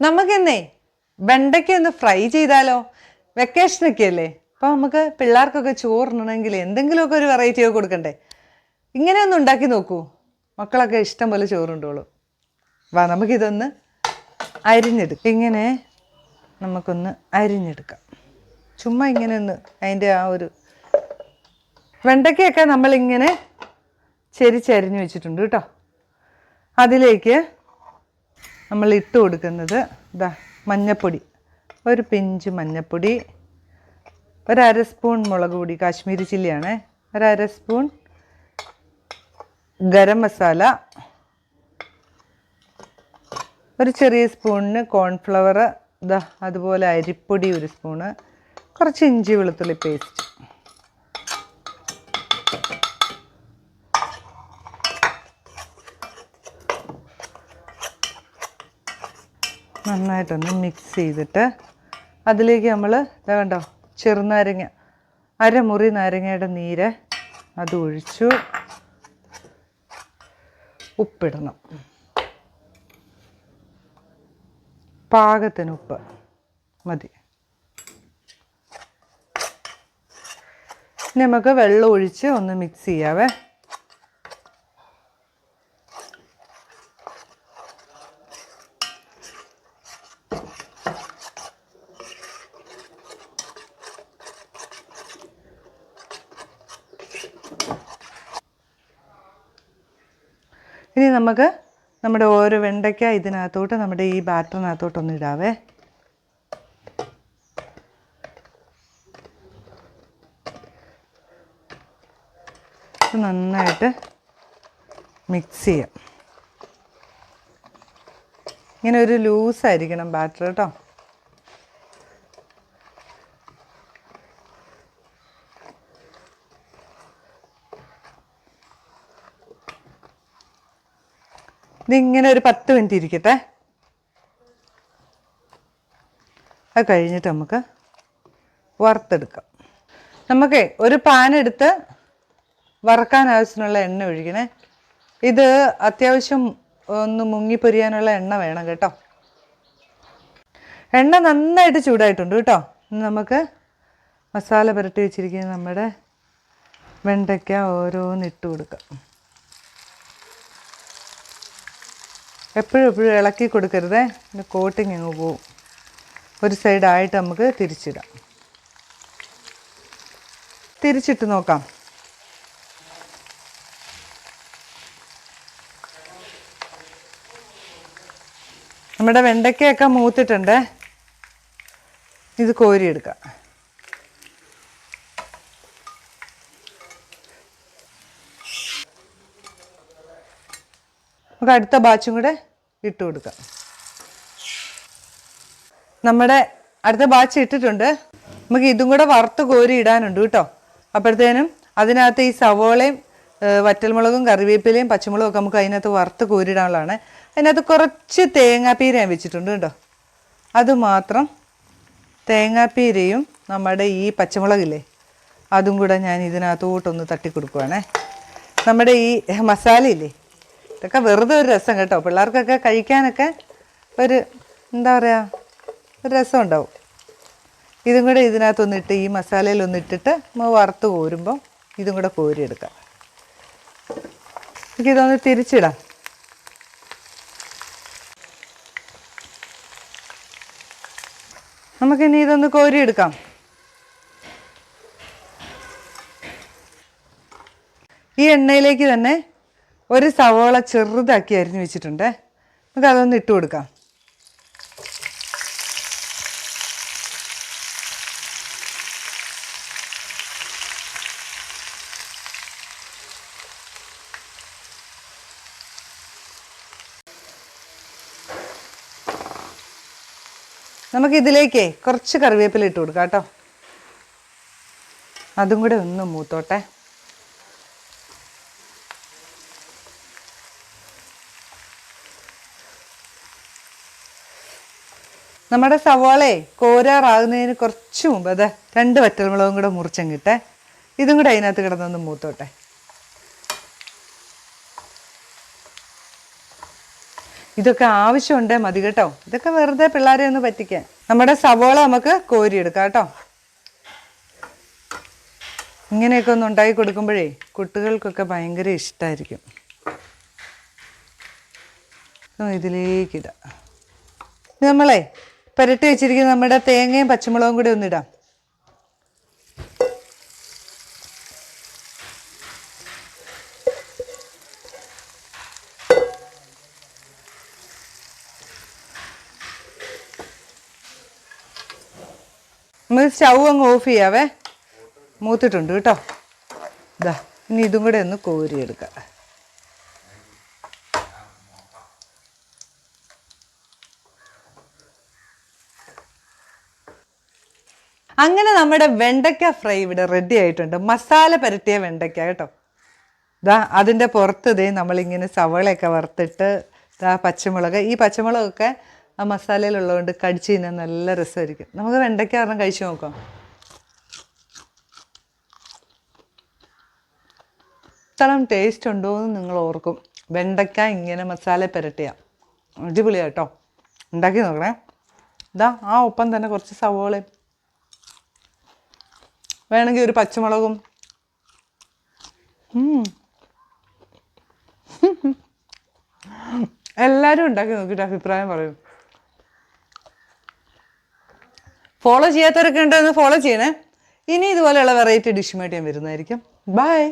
നമുക്കെന്നേ വെണ്ടയ്ക്ക ഒന്ന് ഫ്രൈ ചെയ്താലോ? വെക്കേഷനൊക്കെ അല്ലേ അപ്പോൾ നമുക്ക് പിള്ളേർക്കൊക്കെ ചോറിനണമെങ്കിൽ എന്തെങ്കിലുമൊക്കെ ഒരു വെറൈറ്റിയോ കൊടുക്കണ്ടേ? ഇങ്ങനെ ഒന്ന് ഉണ്ടാക്കി നോക്കൂ. മക്കളൊക്കെ ഇഷ്ടം പോലെ ചോറുണ്ടോളൂ. വാ നമുക്കിതൊന്ന് അരിഞ്ഞെടുക്കാം. ഇങ്ങനെ നമുക്കൊന്ന് അരിഞ്ഞെടുക്കാം. ചുമ്മാ ഇങ്ങനെ ഒന്ന് അതിന്റെ ആ ഒരു വെണ്ടയ്ക്കയൊക്കെ നമ്മളിങ്ങനെ ചെരിച്ചരിഞ്ഞ് വെച്ചിട്ടുണ്ട് കേട്ടോ. അതിലേക്ക് നമ്മൾ ഇട്ട് കൊടുക്കുന്നത് ഇതാ മഞ്ഞപ്പൊടി. ഒരു പിഞ്ച് മഞ്ഞപ്പൊടി ഒരര സ്പൂൺ മുളക് പൊടി കാശ്മീരി ചില്ലിയാണ്. ഒരര സ്പൂൺ ഗരം മസാല ഒരു ചെറിയ സ്പൂണിന് കോൺഫ്ലവർ ഇതാ അതുപോലെ അരിപ്പൊടി ഒരു സ്പൂണ് കുറച്ച് ഇഞ്ചി വെളുത്തുള്ളി പേസ്റ്റ്. നന്നായിട്ടൊന്ന് മിക്സ് ചെയ്തിട്ട് അതിലേക്ക് നമ്മൾ ഇതാ കണ്ടോ ചെറുനാരങ്ങ അരമുറി നാരങ്ങയുടെ നീര് അത് ഒഴിച്ചു. ഉപ്പിടണം. പാകത്തിന് ഉപ്പ് മതി. നമുക്ക് വെള്ളം ഒഴിച്ച് ഒന്ന് മിക്സ് ചെയ്യാവേ. ഇനി നമുക്ക് നമ്മുടെ ഓരോ വെണ്ടയ്ക്ക ഇതിനകത്തോട്ട് നമ്മുടെ ഈ ബാറ്ററിനകത്തോട്ടൊന്ന് ഇടാവേ. നന്നായിട്ട് മിക്സ് ചെയ്യാം. ഇങ്ങനെ ഒരു ലൂസായിരിക്കണം ബാറ്റർ കേട്ടോ. ഇതിങ്ങനെ ഒരു പത്ത് മിനിറ്റ് ഇരിക്കട്ടെ. അത് കഴിഞ്ഞിട്ട് നമുക്ക് വറുത്തെടുക്കാം. നമുക്ക് ഒരു പാൻ എടുത്ത് വറക്കാൻ ആവശ്യത്തിനുള്ള എണ്ണ ഒഴിക്കണേ. ഇത് അത്യാവശ്യം ഒന്ന് മുങ്ങിപ്പൊരിയാനുള്ള എണ്ണ വേണം കേട്ടോ. എണ്ണ നന്നായിട്ട് ചൂടായിട്ടുണ്ട് കേട്ടോ. നമുക്ക് മസാല പുരട്ടി വെച്ചിരിക്കുന്ന നമ്മുടെ വെണ്ടയ്ക്ക ഓരോന്നിട്ട് കൊടുക്കാം. എപ്പോഴും എപ്പോഴും ഇളക്കി കൊടുക്കരുതേ. പിന്നെ കോട്ടിങ് അങ്ങ് പോവും. ഒരു സൈഡായിട്ട് നമുക്ക് തിരിച്ചിടാം. തിരിച്ചിട്ട് നോക്കാം. നമ്മുടെ വെണ്ടയ്ക്കയൊക്കെ മൂത്തിട്ടുണ്ട്. ഇത് കോരിയെടുക്കാം. നമുക്ക് അടുത്ത ബാച്ചും കൂടെ ഇട്ട് കൊടുക്കാം. നമ്മുടെ അടുത്ത ബാച്ച് ഇട്ടിട്ടുണ്ട്. നമുക്ക് ഇതും കൂടെ വറുത്ത് കോരി ഇടാനുണ്ട് കേട്ടോ. അപ്പോഴത്തേനും അതിനകത്ത് ഈ സവോളയും വറ്റൽമുളകും കറിവേപ്പിലയും പച്ചമുളകും ഒക്കെ നമുക്ക് അതിനകത്ത് വറുത്ത് കോരിടാനുള്ളതാണ് അതിനകത്ത് കുറച്ച് തേങ്ങാപ്പീര ഞാൻ വെച്ചിട്ടുണ്ട് കേട്ടോ. അതുമാത്രം തേങ്ങാപ്പീരയും നമ്മുടെ ഈ പച്ചമുളകില്ലേ അതും കൂടെ ഞാൻ ഇതിനകത്തോട്ടൊന്ന് തട്ടിക്കൊടുക്കുവാണേ. നമ്മുടെ ഈ മസാലയില്ലേ ഇതൊക്കെ വെറുതെ ഒരു രസം കേട്ടോ. പിള്ളേർക്കൊക്കെ കഴിക്കാനൊക്കെ ഒരു എന്താ പറയുക ഒരു രസം ഉണ്ടാവും. ഇതും കൂടെ ഇതിനകത്തൊന്നിട്ട് ഈ മസാലയിൽ ഒന്നിട്ടിട്ട് നമ്മൾ വറുത്ത് കോരുമ്പോൾ ഇതും കൂടെ കോരിയെടുക്കാം. എനിക്കിതൊന്ന് തിരിച്ചിടാം. നമുക്കിനി ഇതൊന്ന് കോരിയെടുക്കാം. ഈ എണ്ണയിലേക്ക് തന്നെ ഒരു സവോള ചെറുതാക്കി അരിഞ്ഞു വെച്ചിട്ടുണ്ട്. നമുക്ക് അതൊന്ന് ഇട്ട് കൊടുക്കാം. നമുക്ക് ഇതിലേക്ക് കുറച്ച് കറിവേപ്പില ഇട്ട് കൊടുക്കാം കേട്ടോ. അതും കൂടെ ഒന്ന് മൂത്തോട്ടെ. നമ്മുടെ സവാളയെ കോരാറാകുന്നതിന് കുറച്ച് മുമ്പ് അതെ രണ്ട് വറ്റൽമുളകും കൂടെ മുറിച്ചങ്ങിട്ടെ ഇതും കൂടെ അതിനകത്ത് കിടന്നൊന്ന് മൂത്തോട്ടെ. ഇതൊക്കെ ആവശ്യമുണ്ടേ മതി കേട്ടോ. ഇതൊക്കെ വെറുതെ പിള്ളേരെ ഒന്ന് പറ്റിക്കാൻ. നമ്മുടെ സവോള നമുക്ക് കോരിയെടുക്കാം കേട്ടോ. ഇങ്ങനെയൊക്കെ ഒന്ന് ഉണ്ടാക്കി കൊടുക്കുമ്പോഴേ കുട്ടികൾക്കൊക്കെ ഭയങ്കര ഇഷ്ടമായിരിക്കും ഇതിലേക്കിടാം ഇത് നമ്മളെ പുരട്ടി വെച്ചിരിക്കുന്ന നമ്മുടെ തേങ്ങയും പച്ചമുളകും കൂടി ഒന്നിടാം. നമ്മൾ സ്റ്റൗ അങ്ങ് ഓഫ് ചെയ്യാവേ. മൂത്തിട്ടുണ്ട് കേട്ടോ. ഇതാ ഇനി ഇതും കൂടെ ഒന്ന് കോരിയെടുക്കാം. അങ്ങനെ നമ്മുടെ വെണ്ടയ്ക്ക ഫ്രൈ ഇവിടെ റെഡി ആയിട്ടുണ്ട്. മസാല പരട്ടിയ വെണ്ടയ്ക്ക കേട്ടോ. ഇതാ അതിന്റെ പുറത്ത് ഇതേ നമ്മളിങ്ങനെ സവളയൊക്കെ വറുത്തിട്ട് ഇതാ പച്ചമുളക്. ഈ പച്ചമുളകൊക്കെ ആ മസാലയിലുള്ളതുകൊണ്ട് കടിച്ച് തിന്നാൻ നല്ല രസമായിരിക്കും. നമുക്ക് വെണ്ടയ്ക്ക കാരണം കഴിച്ചു നോക്കാം. ഇത്തരം ടേസ്റ്റ് ഉണ്ടോ എന്ന് നിങ്ങൾ ഓർക്കും. വെണ്ടയ്ക്ക ഇങ്ങനെ മസാല പുരട്ടിയ. അടിപൊളിയാട്ടോ ഉണ്ടാക്കി നോക്കണേ. ഇതാ ആ ഒപ്പം തന്നെ കുറച്ച് സവോളയും വേണമെങ്കിൽ ഒരു പച്ചമുളകും. എല്ലാവരും ഉണ്ടാക്കി നോക്കിയിട്ട് അഭിപ്രായം പറയും. ഫോളോ ചെയ്യാത്തവരൊക്കെ ഉണ്ടെന്ന് ഫോളോ ചെയ്യണേ. ഇനി ഇതുപോലെയുള്ള വെറൈറ്റി ഡിഷുമായിട്ട് ഞാൻ വരുന്നതായിരിക്കും. ബൈ